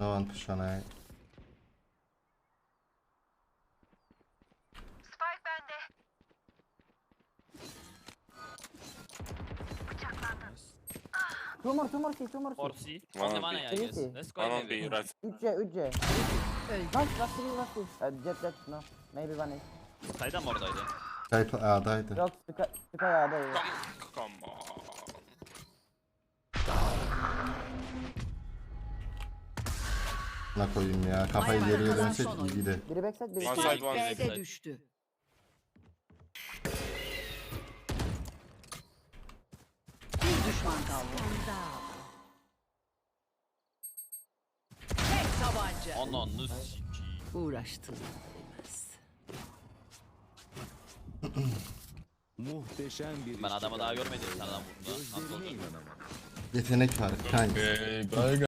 No one push on A. Two more, two more C, two more Or C. C. One On the on one B. I guess. Easy. Let's go One on maybe. B, right. 3 J, 3 J. Last, last three, last two. Uh, jet, jet, no. Maybe one is. Sayda mı oradaydı? Skype A'daydı. Yok, Sky, Sky A'da ya. Buna koyayım ya. Kafayı geriye dönsek iyiydi. Biri backside, biri One side. one B'de side. Düştü. Bir düşman kaldı. Tek tabanca. Ananı sikeyim. Uğraştın. Muhteşem bir Ben adamı daha görmedim sen adam vurdu. Nasıl. Yetenek var kanka. Okay, bye